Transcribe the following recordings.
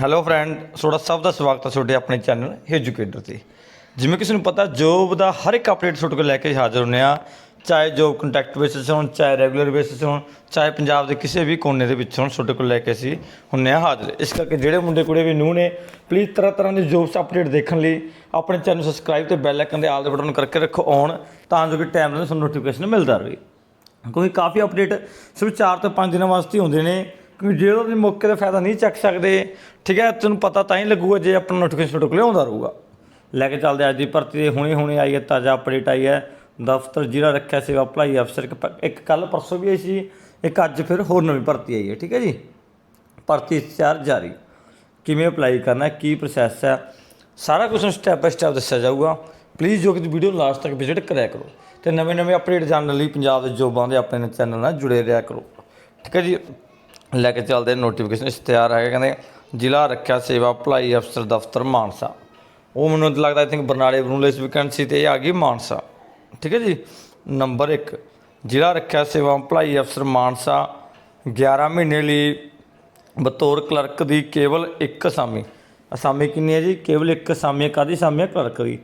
Hello friend ਤੁਹਾਡਾ ਸਭ ਦਾ ਸਵਾਗਤ ਹੈ ਤੁਹਾਡੇ ਆਪਣੇ ਚੈਨਲ ਐਜੂਕੇਟਰ ਤੇ। ਜਿਵੇਂ ਕਿ ਤੁਹਾਨੂੰ ਪਤਾ ਜੋਬ ਦਾ ਹਰ ਇੱਕ ਅਪਡੇਟ ਤੁਹਾਡੇ ਕੋਲ ਲੈ ਕੇ ਹਾਜ਼ਰ ਹੁੰਨੇ ਆ ਚਾਹੇ ਜੋਬ ਕੰਟੈਕਟ ਬੇਸਿਸ ਹੋਣ, ਚਾਹੇ ਰੈਗੂਲਰ ਬੇਸਿਸ ਹੋਣ, ਚਾਹੇ ਪੰਜਾਬ ਦੇ ਕਿਸੇ ਵੀ ਕੋਨੇ ਦੇ ਵਿੱਚ ਹੋਣ, ਤੁਹਾਡੇ ਕੋਲ ਲੈ ਕੇ ਅਸੀਂ ਹੁੰਨੇ ਆ ਹਾਜ਼ਰ। ਇਸ ਕਰਕੇ ਜਿਹੜੇ ਮੁੰਡੇ ਕੁੜੇ ਵੀ ਨੂੰ ਨੇ ਪਲੀਜ਼ ਤਰ੍ਹਾਂ ਤਰ੍ਹਾਂ ਦੇ ਜੋਬਸ ਅਪਡੇਟ ਦੇਖਣ ਲਈ ਆਪਣੇ ਚੈਨਲ ਸਬਸਕ੍ਰਾਈਬ ਤੇ ਬੈਲ ਆਈਕਨ ਦੇ ਆਲ ਦੇ ਬਟਨ ਕਰਕੇ ਰੱਖੋ ਔਨ ਤਾਂ ਜੋ ਕਿ ਟਾਈਮ ਨਾਲ ਤੁਹਾਨੂੰ ਨੋਟੀਫਿਕੇਸ਼ਨ ਮਿਲਦਾ ਰਹੇ। ਕਿਉਂਕਿ ਕਾਫੀ ਅਪਡੇਟ ਸਿਰਫ 4 ਤੋਂ 5 ਦਿਨਾਂ ਵਾਸਤੇ ਹੀ ਹੁੰਦੇ ਨੇ। ਕਿਉਂਕਿ ਜੇ ਉਹਦੇ ਮੌਕੇ ਦਾ ਫਾਇਦਾ ਨਹੀਂ ਚੱਕ ਸਕਦੇ, ਠੀਕ ਹੈ, ਤੈਨੂੰ ਪਤਾ ਤਾਂ ਹੀ ਲੱਗੂਗਾ ਜੇ ਆਪਣਾ ਨੋਟੀਫਿਕੇਸ਼ਨ ਤੁਹਾਡੇ ਕੋਲ ਆਉਂਦਾ ਰਹੂਗਾ। ਲੈ ਕੇ ਚੱਲਦੇ ਅੱਜ ਦੀ ਭਰਤੀ ਦੇ, ਹੁਣੇ ਹੁਣੇ ਆਈ ਹੈ, ਤਾਜ਼ਾ ਅਪਡੇਟ ਆਈ ਹੈ। ਦਫ਼ਤਰ ਜ਼ਿਲ੍ਹਾ ਰੱਖਿਆ ਸੇਵਾ ਭਲਾਈ ਅਫਸਰ, ਇੱਕ ਇੱਕ ਕੱਲ ਪਰਸੋਂ ਵੀ ਆਈ ਸੀ, ਇੱਕ ਅੱਜ ਫਿਰ ਹੋਰ ਨਵੀਂ ਭਰਤੀ ਆਈ ਹੈ, ਠੀਕ ਹੈ ਜੀ। ਭਰਤੀ ਇਸ਼ਤਿਹਾਰ ਜਾਰੀ। ਕਿਵੇਂ ਅਪਲਾਈ ਕਰਨਾ ਕੀ ਪ੍ਰੋਸੈਸ ਹੈ, ਸਾਰਾ ਕੁਝ ਸਟੈਪ ਬਾਈ ਸਟੈਪ ਦੱਸਿਆ ਜਾਊਗਾ। ਪਲੀਜ਼ ਜੋ ਕਿ ਵੀਡੀਓ ਲਾਸਟ ਤੱਕ ਵਿਜ਼ਿਟ ਕਰਿਆ ਕਰੋ। ਤੇ ਨਵੇਂ ਨਵੇਂ ਅਪਡੇਟ ਜਾਣਨ ਲਈ ਪੰਜਾਬ ਦੇ ਜੋਬਾਂ ਦੇ ਆਪਣੇ ਚੈਨਲ ਨਾਲ ਜੁੜੇ ਰਿਹਾ ਕਰੋ। ਠੀਕ ਹੈ ਜੀ ਲੈ ਕੇ ਚੱਲਦੇ ਨੋਟੀਫਿਕੇਸ਼ਨ ਇਸ਼ਤਿਹਾਰ ਹੈਗਾ, ਕਹਿੰਦੇ ਜ਼ਿਲ੍ਹਾ ਰੱਖਿਆ ਸੇਵਾ ਭਲਾਈ ਅਫਸਰ ਦਫ਼ਤਰ ਮਾਨਸਾ। ਉਹ ਮੈਨੂੰ ਲੱਗਦਾ ਆਈ ਥਿੰਕ ਬਰਨਾਲੇ ਬਰਨੂਲੇ ਵੈਕੈਂਸੀ ਤੇ ਇਹ ਆ ਗਈ ਮਾਨਸਾ। ਠੀਕ ਹੈ ਜੀ? ਨੰਬਰ 1 ਜ਼ਿਲ੍ਹਾ ਰੱਖਿਆ ਸੇਵਾ ਭਲਾਈ ਅਫਸਰ ਮਾਨਸਾ 11 ਮਹੀਨੇ ਲਈ ਬਤੌਰ ਕਲਰਕ ਦੀ ਕੇਵਲ ਇੱਕ ਅਸਾਮੀ। ਅਸਾਮੀ ਕਿੰਨੀ ਹੈ ਜੀ? ਕੇਵਲ ਇੱਕ ਅਸਾਮੀ ਹੈ। ਕਾਦੀ ਅਸਾਮੀ ਹੈ? ਕਲਰਕ ਦੀ।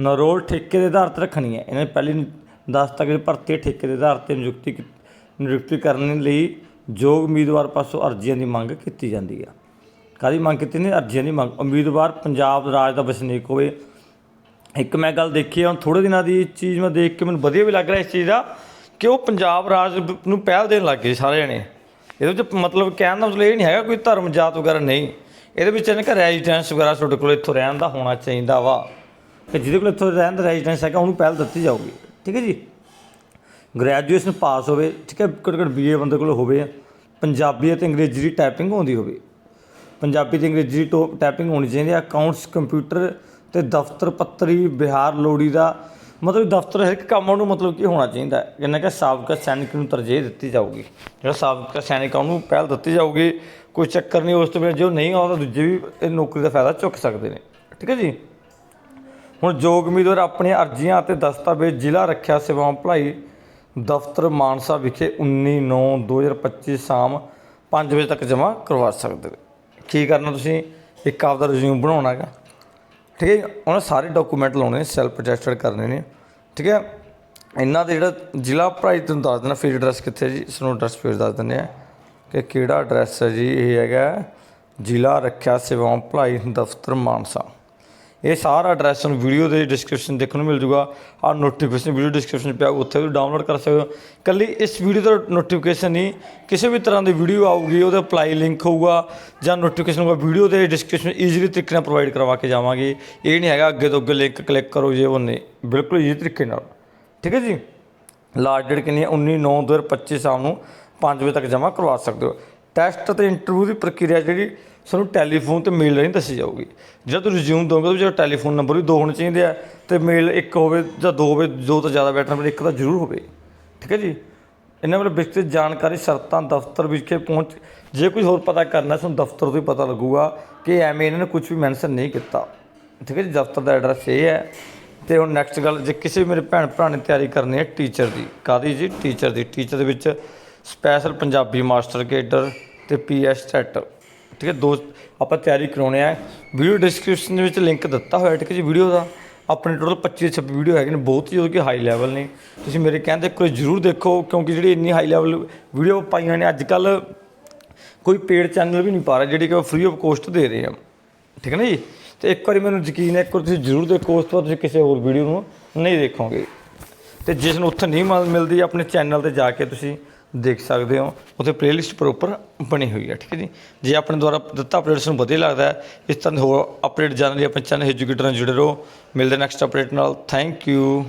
ਨਰੋਲ ਠੇਕੇ ਦੇ ਆਧਾਰ ਤੇ ਰੱਖਣੀ ਹੈ। ਇਹਨੇ ਪਹਿਲੀ ਦੱਸਤਾ ਤੱਕ ਭਰਤੀ ਠੇਕੇ ਦੇ ਆਧਾਰ ਤੇ ਨਿਯੁਕਤੀ ਕੀ- ਨਿਯੁਕਤੀ ਕਰਨ ਲਈ ਯੋਗ ਉਮੀਦਵਾਰ ਪਾਸੋਂ ਅਰਜ਼ੀਆਂ ਦੀ ਮੰਗ ਕੀਤੀ ਜਾਂਦੀ ਆ। ਕਾਦੀ ਮੰਗ ਕੀਤੀ ਨੇ ਅਰਜ਼ੀਆਂ ਦੀ ਮੰਗ। ਉਮੀਦਵਾਰ ਪੰਜਾਬ ਰਾਜ ਦਾ ਵਸਨੀਕ ਹੋਵੇ। ਇੱਕ ਮੈਂ ਗੱਲ ਦੇਖੀ ਆ, ਹੁਣ ਥੋੜੇ ਦਿਨਾਂ ਦੀ ਚੀਜ਼ ਮੈਂ ਦੇਖ ਕੇ ਮੈਨੂੰ ਵਧੀਆ ਵੀ ਲੱਗ ਰਿਹਾ ਇਸ ਚੀਜ਼ ਦਾ ਕਿ ਉਹ ਪੰਜਾਬ ਰਾਜ ਨੂੰ ਪਹਿਲ ਦੇਣ ਲੱਗ ਗਏ ਸਾਰੇ ਜਣੇ। ਇਹਦੇ ਵਿੱਚ ਮਤਲਬ ਕਹਿਣ ਦਾ ਮਤਲਬ ਇਹ ਨਹੀਂ ਹੈਗਾ ਕੋਈ ਧਰਮ ਜਾਤ ਵਗੈਰਾ ਨਹੀਂ। ਇਹਦੇ ਵਿੱਚ ਇਹਨਾਂ ਕਿ ਰੈਜ਼ੀਡੈਂਸ ਵਗੈਰਾ ਤੁਹਾਡੇ ਕੋਲ ਇੱਥੋਂ ਰਹਿਣ ਦਾ ਹੋਣਾ ਚਾਹੀਦਾ ਵਾ। ਕਿ ਜਿਹਦੇ ਕੋਲ ਇੱਥੋਂ ਰਹਿਣ ਦਾ ਰੈਜ਼ੀਡੈਂਸ ਹੈਗਾ, ਉਹਨੂੰ ਪਹਿਲ ਦਿੱਤੀ ਜਾਊਗੀ। ਠੀਕ ਹੈ ਜੀ? ਗ੍ਰੈਜੂਏਸ਼ਨ ਪਾਸ ਹੋਵੇ, ਠੀਕ ਹੈ ਘੱਟੋ ਘੱਟ ਬੀਏ ਬੰਦੇ ਕੋਲ ਹੋਵੇ, ਪੰਜਾਬੀ ਅਤੇ ਅੰਗਰੇਜ਼ੀ ਦੀ ਟਾਈਪਿੰਗ ਆਉਂਦੀ ਹੋਵੇ। ਪੰਜਾਬੀ ਤੇ ਅੰਗਰੇਜ਼ੀ ਦੀ ਟੋ- ਟਾਈਪਿੰਗ ਹੋਣੀ ਚਾਹੀਦੀ ਹੈ। ਅਕਾਊਂਟਸ ਕੰਪਿਊਟਰ ਤੇ ਦਫ਼ਤਰ, ਪੱਤਰੀ ਬਿਹਾਰ ਲੋੜੀ ਦਾ ਮਤਲਬ ਦਫ਼ਤਰ ਹਰ ਇੱਕ ਕੰਮ ਨੂੰ ਮਤਲਬ ਕੀ ਹੋਣਾ ਚਾਹੀਦਾ ਹੈ। ਜਿੰਨਾ ਕਿ ਸਾਬਕਾ ਸੈਨਿਕ ਨੂੰ ਤਰਜੀਹ ਦਿੱਤੀ ਜਾਊਗੀ। ਜਿਹੜਾ ਸਾਬਕਾ ਸੈਨਿਕ ਆ, ਉਹਨੂੰ ਪਹਿਲ ਦਿੱਤੀ ਜਾਊਗੀ। ਕੋਈ ਚੱਕਰ ਨਹੀਂ, ਉਸ ਤੋਂ ਬਿਨਾਂ ਜੋ ਨਹੀਂ ਆਉਂਦਾ, ਦੂਜੇ ਵੀ ਇਹ ਨੌਕਰੀ ਦਾ ਫਾਇਦਾ ਚੁੱਕ ਸਕਦੇ ਨੇ। ਠੀਕ ਹੈ ਜੀ? ਹੁਣ ਯੋਗ ਉਮੀਦਵਾਰ ਆਪਣੀਆਂ ਅਰਜ਼ੀਆਂ ਅਤੇ ਦਸਤਾਵੇਜ਼ ਜ਼ਿਲ੍ਹਾ ਰੱਖਿਆ, ਸੇਵਾਵਾਂ, ਭਲਾਈ ਦਫ਼ਤਰ ਮਾਨਸਾ ਵਿਖੇ 19/9/2025 ਸ਼ਾਮ 5 ਵਜੇ ਤੱਕ ਜਮ੍ਹਾਂ ਕਰਵਾ ਸਕਦੇ ਨੇ। ਕੀ ਕਰਨਾ ਤੁਸੀਂ? ਇੱਕ ਆਪਦਾ ਰਿਜ਼ਿਊਮ ਬਣਾਉਣਾ ਹੈਗਾ। ਠੀਕ ਹੈ ਜੀ? ਉਹਨਾਂ ਸਾਰੇ ਡਾਕੂਮੈਂਟ ਲਾਉਣੇ ਨੇ ਸੈਲਫ ਅਟੈਸਟਡ ਕਰਨੇ ਨੇ। ਠੀਕ ਹੈ? ਇਹਨਾਂ ਦੇ ਜਿਹੜਾ ਜ਼ਿਲ੍ਹਾ ਭਲਾਈ ਤੁਹਾਨੂੰ ਦੱਸ ਦੇਣਾ ਫਿਰ ਐਡਰੈਸ ਕਿੱਥੇ ਹੈ ਜੀ? ਇਸ ਨੂੰ ਐਡਰੈਸ ਫਿਰ ਦੱਸ ਦਿੰਦੇ ਆ ਕਿ ਕਿਹੜਾ ਐਡਰੈਸ ਹੈ ਜੀ? ਇਹ ਹੈਗਾ ਜ਼ਿਲ੍ਹਾ ਰੱਖਿਆ ਸੇਵਾਵਾਂ ਭਲਾਈ ਦਫ਼ਤਰ ਮਾਨਸਾ। ਇਹ ਸਾਰਾ ਐਡਰੈਸ ਤੁਹਾਨੂੰ ਵੀਡੀਓ ਦੇ ਡਿਸਕ੍ਰਿਪਸ਼ਨ ਦੇਖਣ ਨੂੰ ਮਿਲ ਜੂਗਾ। ਆ ਨੋਟੀਫਿਕੇਸ਼ਨ ਵੀਡੀਓ ਡਿਸਕ੍ਰਿਪਸ਼ਨ ਪਿਆ, ਉੱਥੇ ਵੀ ਡਾਊਨਲੋਡ ਕਰ ਸਕਦੇ ਹੋ। ਕੱਲੀ ਇਸ ਵੀਡੀਓ ਦਾ ਨੋਟੀਫਿਕੇਸ਼ਨ ਨਹੀਂ, ਕਿਸੇ ਵੀ ਤਰ੍ਹਾਂ ਦੀ ਵੀਡੀਓ ਆਊਗੀ, ਉਹਦਾ ਅਪਲਾਈ ਲਿੰਕ ਹੋਊਗਾ ਜਾਂ ਨੋਟੀਫਿਕੇਸ਼ਨ ਹੋਊਗਾ ਵੀਡੀਓ ਦੇ ਡਿਸਕ੍ਰਿਪਸ਼ਨ ਈਜ਼ੀਲੀ ਤਰੀਕੇ ਨਾਲ ਪ੍ਰੋਵਾਈਡ ਕਰਵਾ ਕੇ ਜਾਵਾਂਗੇ। ਇਹ ਨਹੀਂ ਹੈਗਾ, ਅੱਗੇ ਤੋਂ ਅੱਗੇ ਲਿੰਕ ਕਲਿੱਕ ਕਰੋ ਜੇ ਉਹ ਨਹੀਂ, ਬਿਲਕੁਲ ਈਜ਼ੀ ਤਰੀਕੇ ਨਾਲ। ਠੀਕ ਹੈ ਜੀ? ਲਾਸਟ ਡੇਟ ਕਿੰਨੀ ਹੈ? 19/9/2025 ਸ਼ਾਮ ਨੂੰ 5 ਵਜੇ ਤੱਕ ਜਮ੍ਹਾਂ ਕਰਵਾ ਸਕਦੇ ਹੋ। ਟੈਸਟ ਤੇ ਇੰਟਰਵਿਊ ਦੀ ਪ੍ਰਕਿਰਿਆ ਜਿਹੜੀ ਸਾਨੂੰ ਟੈਲੀਫੋਨ ਤੇ ਮੇਲ ਰਾਹੀਂ ਦੱਸੀ ਜਾਊਗੀ। ਜਦੋਂ ਤੁਸੀਂ ਰਿਜ਼ਿਊਮ ਦੋਗੇ ਤਾਂ ਜਿਹੜਾ ਟੈਲੀਫੋਨ ਨੰਬਰ ਵੀ ਦੋ ਹੋਣੇ ਚਾਹੀਦੇ ਆ ਤੇ ਮੇਲ ਇੱਕ ਹੋਵੇ ਜਾਂ ਦੋ ਹੋਵੇ ਦੋ ਤੋਂ ਜ਼ਿਆਦਾ ਬੈਟਰ ਪਰ ਇੱਕ ਤਾਂ ਜ਼ਰੂਰ ਹੋਵੇ। ਠੀਕ ਹੈ ਜੀ? ਇਹਨਾਂ ਬਾਰੇ ਵਿਸਤ੍ਰਿਤ ਜਾਣਕਾਰੀ ਸ਼ਰਤਾਂ, ਦਫ਼ਤਰ ਵਿਖੇ ਪਹੁੰਚ ਜੇ ਕੁਝ ਹੋਰ ਪਤਾ ਕਰਨਾ ਤੁਹਾਨੂੰ ਦਫ਼ਤਰ ਤੋਂ ਹੀ ਪਤਾ ਲੱਗੂਗਾ ਕਿ ਐਵੇਂ ਇਹਨਾਂ ਨੇ ਕੁਝ ਵੀ ਮੈਂਸ਼ਨ ਨਹੀਂ ਕੀਤਾ। ਠੀਕ ਹੈ ਜੀ? ਦਫ਼ਤਰ ਦਾ ਐਡਰੈਸ ਇਹ ਹੈ। ਤੇ ਹੁਣ ਨੈਕਸਟ ਗੱਲ, ਜੇ ਕਿਸੇ ਵੀ ਮੇਰੇ ਭੈਣ ਭਰਾ ਨੇ ਤਿਆਰੀ ਕਰਨੀ ਹੈ ਟੀਚਰ ਦੀ ਕਾਦੀ ਜੀ? ਟੀਚਰ ਦੀ। ਟੀਚਰ ਦੇ ਵਿੱਚ ਸਪੈਸ਼ਲ ਪੰਜਾਬੀ ਮਾਸਟਰ ਕੇਡਰ ਤੇ ਪੀਐਸ ਟੈਟ ਠੀਕ ਹੈ, ਦੋ ਆਪਾਂ ਤਿਆਰੀ ਕਰਾਉਣੇ ਆ ਵੀਡੀਓ ਡਿਸਕ੍ਰਿਪਸ਼ਨ ਦੇ ਵਿੱਚ ਲਿੰਕ ਦਿੱਤਾ ਹੋਇਆ ਠੀਕ ਹੈ ਜੀ ਵੀਡੀਓ ਦਾ। ਆਪਣੇ ਟੋਟਲ 25 26 ਵੀਡੀਓ ਹੈਗੇ ਨੇ, ਬਹੁਤ ਹੀ ਜੋ ਕਿ ਹਾਈ ਲੈਵਲ ਨੇ। ਤੁਸੀਂ ਮੇਰੇ ਕਹਿੰਦੇ ਕੋਈ ਜ਼ਰੂਰ ਦੇਖੋ, ਕਿਉਂਕਿ ਜਿਹੜੀ ਇੰਨੀ ਹਾਈ ਲੈਵਲ ਵੀਡੀਓ ਪਾਈਆਂ ਨੇ ਅੱਜ ਕੱਲ ਕੋਈ ਪੇਡ ਚੈਨਲ ਵੀ ਨਹੀਂ ਪਾ ਰਿਹਾ, ਜਿਹੜੀ ਕਿ ਫ੍ਰੀ ਆਫ ਕੋਸਟ ਦੇ ਰਹੇ ਆ। ਠੀਕ ਹੈ ਨਾ ਜੀ? ਤੇ ਇੱਕ ਵਾਰੀ ਮੈਨੂੰ ਯਕੀਨ ਹੈ, ਇੱਕ ਵਾਰ ਤੁਸੀਂ ਜ਼ਰੂਰ ਦੇਖੋ, ਉਸ ਤੋਂ ਬਾਅਦ ਤੁਸੀਂ ਕਿਸੇ ਹੋਰ ਵੀਡੀਓ ਨੂੰ ਨਹੀਂ ਦੇਖੋਗੇ। ਤੇ ਜਿਸ ਨੂੰ ਉੱਥੇ ਨਹੀਂ ਮਿਲ- ਮਿਲਦੀ, ਆਪਣੇ ਚੈਨਲ ਤੇ ਜਾ ਕੇ ਤੁਸੀਂ ਦੇਖ ਸਕਦੇ ਹੋ। ਉੱਥੇ ਪਲੇਲਿਸਟ ਪ੍ਰੋਪਰ ਬਣੀ ਹੋਈ ਹੈ, ਠੀਕ ਹੈ ਜੀ। ਜੇ ਆਪਣੇ ਦੁਆਰਾ ਦਿੱਤਾ ਅਪਡੇਟਸ ਨੂੰ ਵਧੀਆ ਲੱਗਦਾ ਹੈ, ਇਸ ਤਰ੍ਹਾਂ ਦੇ ਹੋਰ ਅਪਡੇਟ ਜਾਣਨ ਲਈ ਆਪਣੇ ਚੈਨਲ ਐਜੂਕੇਟਰ ਨਾਲ ਜੁੜੇ ਰਹੋ। ਮਿਲਦੇ ਨੈਕਸਟ ਅਪਡੇਟ ਨਾਲ। Thank you